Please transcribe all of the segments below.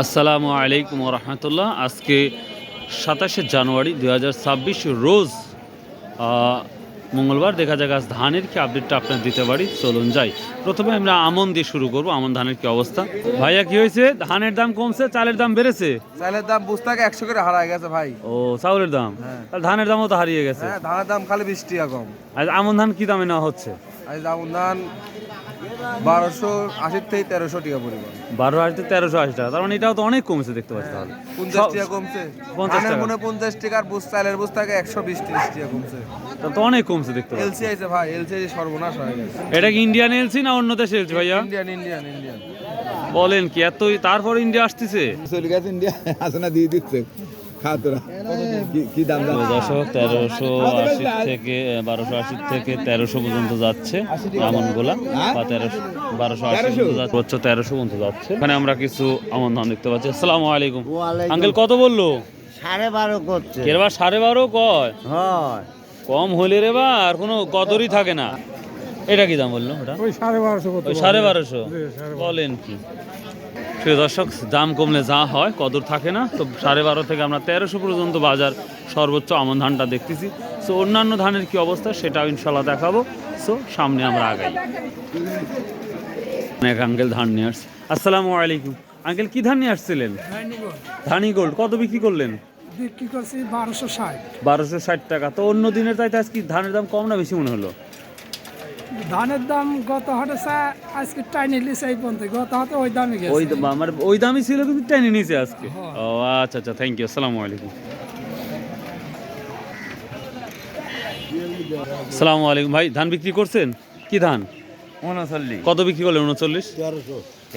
আসসালামু আলাইকুম রহমতুল্লাহ। আজকে সাতাশে জানুয়ারি দুই রোজ মঙ্গলবার দেখা যাক আজ ধানের কি আপডেটটা আপনার দিতে পারি। চলুন যাই। প্রথমে আমরা আমন দিয়ে শুরু করব আমন ধানের কি অবস্থা। ভাইয়া কি হয়েছে? ধানের দাম কমছে চালের দাম বেড়েছে? চালের দাম বুঝতে একশো করে হারায় গেছে ভাই। ও চাউলের দাম? হ্যাঁ। তাহলে ধানের দামও তো হারিয়ে গেছে। হ্যাঁ ধানের দাম খালি বিশ টাকা কম। আজ আমন ধান কি দামে নেওয়া হচ্ছে? আজ যেমন ধান বারোশো আশির থেকে তেরোশো টাকা পরিমাণ। বারো আশি তেরোশো আশি টাকা। তার মানে এটাও তো অনেক কমছে দেখতে পাচ্ছি তাহলে। পঞ্চাশ টাকা কমছে। পঞ্চাশ টাকা। মনে পঞ্চাশ টাকার বুঝ চালের বুঝ থাকে একশো বিশ তিরিশ টাকা কমছে। তা তো অনেক কমছে দেখতে পাচ্ছি। এলসি আছে ভাই এলসি সর্বনাশ হয়ে গেছে। এটা কি ইন্ডিয়ান এলসি না অন্য দেশে এলসি ভাইয়া? ইন্ডিয়ান ইন্ডিয়ান ইন্ডিয়ান বলেন কি এতই তারপর ইন্ডিয়া আসতেছে? চলে গেছে ইন্ডিয়া আসনা দিয়ে দিচ্ছে। খা কি- কি দাম দাম? দশক তেরোশো আশি থেকে বারোশো আশি থেকে তেরোশো পর্যন্ত যাচ্ছে আমনগুলা বা তেরোশো বারোশো আশি পর্যন্ত হচ্ছে তেরোশো পর্যন্ত যাচ্ছে। এখানে আমরা কিছু আমন ধান দেখতে পাচ্ছি। আসসালামু আলাইকুম। আঙ্কেল কত বলল? সাড়ে বারো করছে। এরবার সাড়ে বারো কয়? হয়। কম হলে রে বা আর কোনো কদরই থাকে না। এটা কি দাম বলল ওটা? ওই সাড়ে বারোশো ওই সাড়ে বারোশো। বলেন কি? প্রিয় দর্শক দাম কমলে যা হয় কদর থাকে না। তো সাড়ে বারো থেকে আমরা তেরোশো পর্যন্ত বাজার সর্বোচ্চ আমন ধানটা দেখতেছি। সো অন্যান্য ধানের কি অবস্থা সেটাও ইনশাল্লাহ দেখাবো। সো সামনে আমরা আগাই। অনেক আঙ্কেল ধান নিয়ে আসছে। আসসালামু আলাইকুম। আঙ্কেল কি ধান নিয়ে আসছিলেন? ধানি গোল্ড কত বিক্রি করলেন? বিক্রি করছি বারোশো ষাট। বারোশো ষাট টাকা। তো অন্য দিনের চাইতে আজকে ধানের দাম কম না বেশি মনে হলো? ধানের দাম গত চা- আজকে টাইনি লিছে এই পর্যন্ত। গত হাতে ওই দামে গেছে। ওই দাম- আমার ওই দামই ছিল কিন্তু নিয়েছে আজকে। ও আচ্ছা আচ্ছা থ্যাংক ইউ আসসালামু আলাইকুম। আসসালামু আলাইকুম। ভাই ধান বিক্রি করছেন? কি ধান? উনচল্লিশ কত বিক্রি করলেন উনচল্লিশ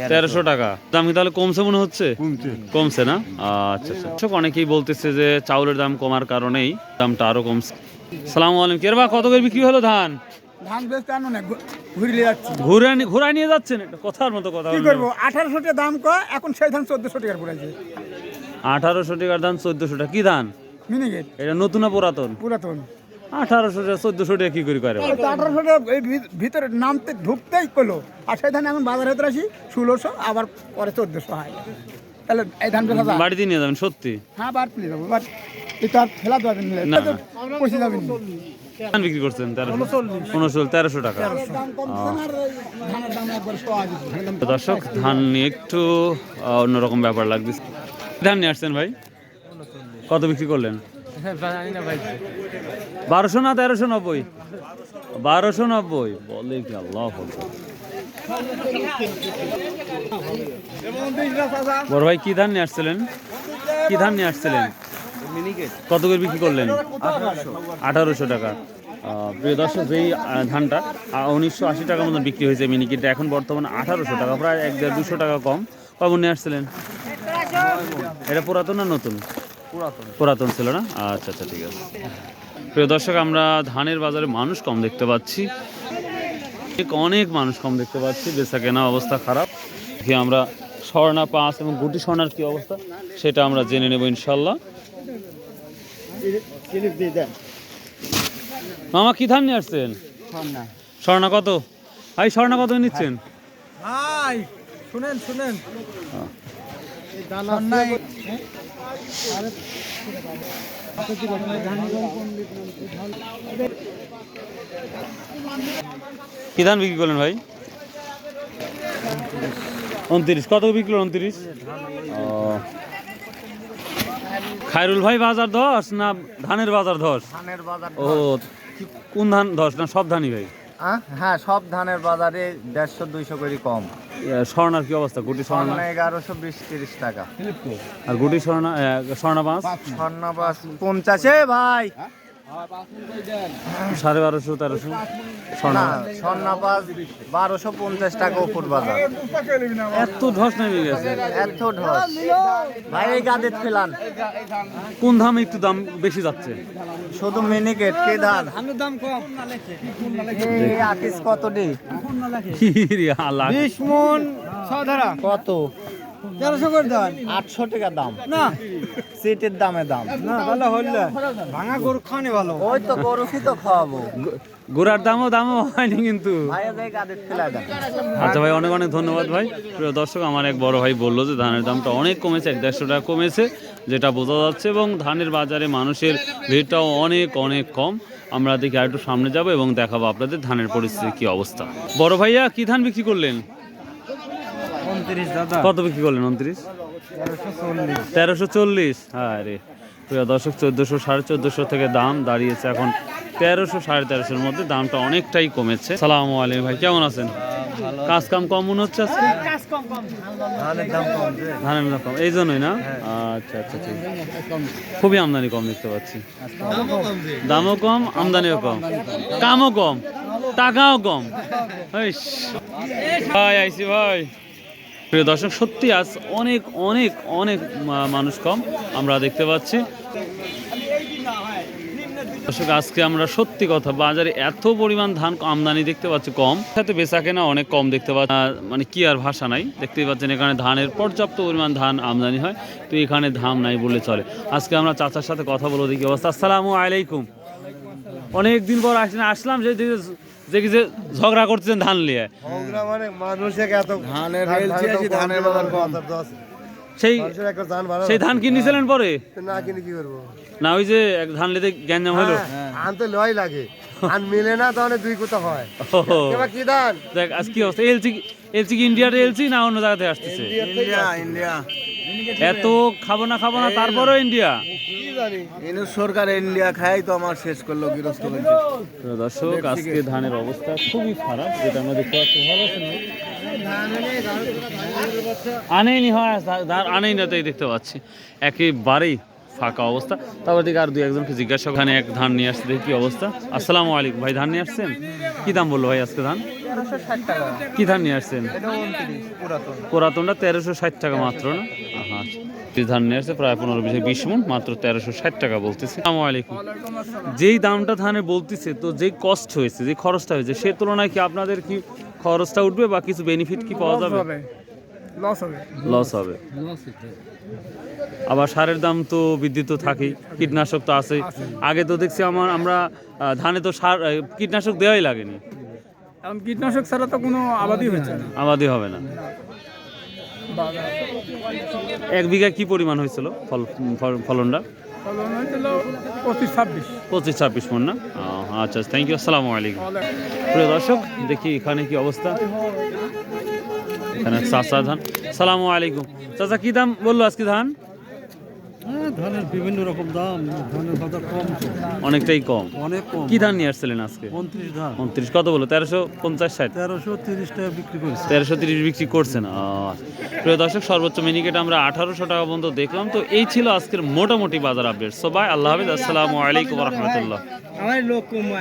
তেরোশো। টাকা। দাম কি তাহলে কমছে মনে হচ্ছে? কমছে। না? আচ্ছা আচ্ছা। অনেকেই বলতেছে যে চাউলের দাম কমার কারণেই দামটা আরও কমছে। সালামু আলাইকুম। কেরবা কত করে বিক্রি হলো ধান? ধান বেচতে আনো না ঘুরিলে যাচ্ছি। ঘুরে ঘুরায় নিয়ে যাচ্ছেন? এটা কথার মতো কথা কি। করব? আঠারোশো টাকা দাম কয় এখন সেই ধান চোদ্দশো টাকার পড়েছে আঠারোশো টাকার ধান চোদ্দশো টাকা কি ধান? মিনিগেট এটা নতুন না পুরাতন? পুরাতন। আঠারোশো টাকা চোদ্দশো টাকা কি করে করে? আঠারোশো টাকা এই ভিতরে নামতে ঢুকতেই করল আর সেই ধান এখন বাজারে আসি ষোলোশো আবার পরে চোদ্দশো হয়। তাহলে এই ধান বেচা বাড়িতে নিয়ে যাবেন সত্যি? হ্যাঁ বার পেলে যাব বাট এটা ফেলা যাবে না। পয়সা যাবে না। ধান বিক্রি করছেন উনচল্লিশ। তেরোশো টাকা। দর্শক ধান নিয়ে একটু অন্যরকম ব্যাপার লাগতেছে ধান নিয়ে আসছেন ভাই? কত বিক্রি করলেন? বারোশো না তেরোশো নব্বই? বারোশো নব্বই। বলে কি আল্লাহ বড় ভাই কি ধান নিয়ে আসছিলেন? কি ধান নিয়ে আসছিলেন? কত করে বিক্রি করলেন? আঠারোশো টাকা। প্রিয় দর্শক যেই ধানটা উনিশশো আশি টাকার মতন বিক্রি হয়েছে মিনিকিটটা এখন বর্তমানে আঠারোশো টাকা প্রায় এক দেড় দুশো টাকা কম। কখন নিয়ে আসছিলেন? এটা পুরাতন না নতুন? পুরাতন। ছিল না? আচ্ছা আচ্ছা ঠিক আছে। প্রিয় দর্শক আমরা ধানের বাজারে মানুষ কম দেখতে পাচ্ছি। অনেক মানুষ কম দেখতে পাচ্ছি। বেচা কেনা অবস্থা খারাপ। আমরা স্বর্ণা পাঁচ এবং গুটি স্বর্ণার কি অবস্থা সেটা আমরা জেনে নেব ইনশাল্লাহ। মামা কি ধান নিয়ে আসছেন? স্বর্ণা। কত? ভাই স্বর্ণা কত নিচ্ছেন? ভাই শুনেন শুনেন। কি ধান বিক্রি করলেন ভাই? উনত্রিশ। কত বিক্রি করলেন উনত্রিশ? ও। খায়রুল ভাই বাজার ধস না ধানের বাজার ধস? ধানের বাজার ও কোন ধান ধস না সব ধানই ভাই? হ্যাঁ সব ধানের বাজারে দেড়শো দুইশো করে কম। স্বর্ণার কি অবস্থা? গুটি স্বর্ণা? এগারোশো বিশ তিরিশ টাকা। আর গুটি স্বর্ণা স্বর্ণ স্বর্ণা পাঁচ স্বর্ণ পাঁচ পঞ্চাশে। ভাই! সাড়ে বারোশো তেরোশো। স্বর্ণা না স্বর্ণ বাস বারোশো পঞ্চাশ টাকা উপর বাজার। এত ধস নেমে গেছে। এত ঢস ভাই এই গাদের ফেলান কোন ধাম একটু দাম বেশি যাচ্ছে? শুধু মিনিকেট কে ধান? ধানের দাম কম এই আকিস কত ডি আল্লাহ। বিশ মন কত? তেরোশো করে দেন আটশো টাকা দাম। না। সিটের দামে দাম। না তাহলে হইলে। ভাঙা গরু খাওয়ানি ভালো। ওই তো গরুই তো খাওয়াবো? গোড়ার দামও দামও হয়নি কিন্তু। আচ্ছা ভাই অনেক অনেক ধন্যবাদ ভাই। প্রিয় দর্শক আমার এক বড় ভাই বলল যে ধানের দামটা অনেক কমেছে এক দেড়শো টাকা কমেছে যেটা বোঝা যাচ্ছে এবং ধানের বাজারে মানুষের ভিড়টাও অনেক অনেক কম। আমরা দেখি আর একটু সামনে যাব এবং দেখাবো আপনাদের ধানের পরিস্থিতি কি অবস্থা। বড় ভাইয়া কি ধান বিক্রি করলেন? কত বিক্রি করলেন উনত্রিশ? তেরোশো চল্লিশ। হ্যাঁ রে। প্রিয় দর্শক চোদ্দোশো সাড়ে চোদ্দোশো থেকে দাম দাঁড়িয়েছে এখন তেরোশো সাড়ে তেরোশোর মধ্যে। দামটা অনেকটাই কমেছে। সালাম আলাইকুম ভাই কেমন আছেন? কাজ কাম কম মনে হচ্ছে আজকে? ধানের দাম কমছে ধানের দাম কম এই জন্যই না? আচ্ছা আচ্ছা ঠিক খুবই আমদানি কম দেখতে পাচ্ছি। দামও কম আমদানিও কম। কামও কম টাকাও কম। ভাই আইসি ভাই। প্রিয় দর্শক, সত্যি আজ অনেক অনেক অনেক মানুষ কম আমরা দেখতে পাচ্ছি। দর্শক, আজকে আমরা সত্যি কথা, বাজারে এত পরিমাণ ধান আমদানি দেখতে পাচ্ছি কম। সাথে বেচা কেনা অনেক কম দেখতে পাচ্ছি। মানে কি আর ভাষা নাই, দেখতেই পাচ্ছেন এখানে ধানের পর্যাপ্ত পরিমাণ ধান আমদানি হয়, তো এখানে ধান নাই বলে চলে। আজকে আমরা চাচার সাথে কথা বলব, দেখি অবস্থা। আসসালামু আলাইকুম। অনেক দিন পর আসলেন আসলাম যে যে- যে কি যে ঝগড়া করতেছেন ধান নিয়ে। মানে মানুষে এত ধানের আছে, ধানের বাজার কম। সেই ধান সেই ধান কিনেছিলেন পরে? না কিনে কি করব? না ওই যে এক ধান নিতে গ্যাঞ্জাম হলো। আনতে লয় লাগে। আন মিলে না তাহলে দুই কোথা হয়? এবার কি ধান? দেখ আজ কি অবস্থা? এলসি এলসি কি ইন্ডিয়াতে এলসি না অন্য জায়গা থেকে আসতেছে? India India. এত খাব না খাব না তারপরেও ইন্ডিয়া কি সরকার ইন্ডিয়া খাই তো আমার শেষ করল গৃহস্থ দর্শক আজকে ধানের অবস্থা খুবই খারাপ যেটা আমরা দেখতে পাচ্ছি ভালো আছে না? আনেনি হয় আনেই না তাই দেখতে পাচ্ছি। একেবারেই ফাঁকা অবস্থা। তারপর দিকে আর দুই একজনকে জিজ্ঞাসা ওখানে এক ধান নিয়ে আসছে দেখি কি অবস্থা। আসসালামু আলাইকুম ভাই ধান নিয়ে আসছেন? কি দাম বলল ভাই আজকে ধান? কি ধান নিয়ে আসছেন? পুরাতনটা তেরোশো ষাট টাকা মাত্র না? হ্যাঁ ধান নিয়ে আসছে প্রায় পনেরো বিশ বিশ মন মাত্র তেরোশো ষাট টাকা বলতেছে। আসসালামু আলাইকুম। যেই দামটা ধানে বলতেছে তো যেই কষ্ট হয়েছে যে খরচটা হয়েছে সে তুলনায় কি আপনাদের কি খরচটা উঠবে বা কিছু বেনিফিট কি পাওয়া যাবে? লস হবে। লস হবে। আবার সারের দাম তো বৃদ্ধি তো থাকেই কীটনাশক তো আছে। আগে তো দেখছি আমার আমরা ধানে তো সার কীটনাশক দেওয়াই লাগেনি। এখন কীটনাশক ছাড়া তো কোনো আবাদই হচ্ছে না। আবাদি হবে না। এক বিঘা কি পরিমাণ হয়েছিল ফল ফল- ফলনটা? ফলন হয়েছিল পঁচিশ ছাব্বিশ। পঁচিশ ছাব্বিশ মন না? আচ্ছা থ্যাংক ইউ আসসালামু আলাইকুম। প্রিয় দর্শক দেখি এখানে কি অবস্থা। এখানে চাষা ধান। সালামু আলাইকুম। চাচা কি দাম বলল আজকে ধান? ধানের বিভিন্ন রকম দাম ধানের কম অনেকটাই কম। অনেক কম। কি ধান নিয়ে আসছিলেন আজকে? উনত্রিশ ধান। উনত্রিশ কত বলো? তেরোশো পঞ্চাশ ষাট? তেরোশো তিরিশ টাকা বিক্রি করেছে। তেরোশো তিরিশ বিক্রি করছেন আহ, প্রিয় দর্শক সর্বোচ্চ মিনিকেট আমরা আঠারোশো টাকা পর্যন্ত দেখলাম। তো এই ছিল আজকের মোটামুটি বাজার আপডেট সবাই আল্লাহ হাফিজ। আসসালামু আলাইকুম রহমতুল্লাহ। আমার লোক কমায়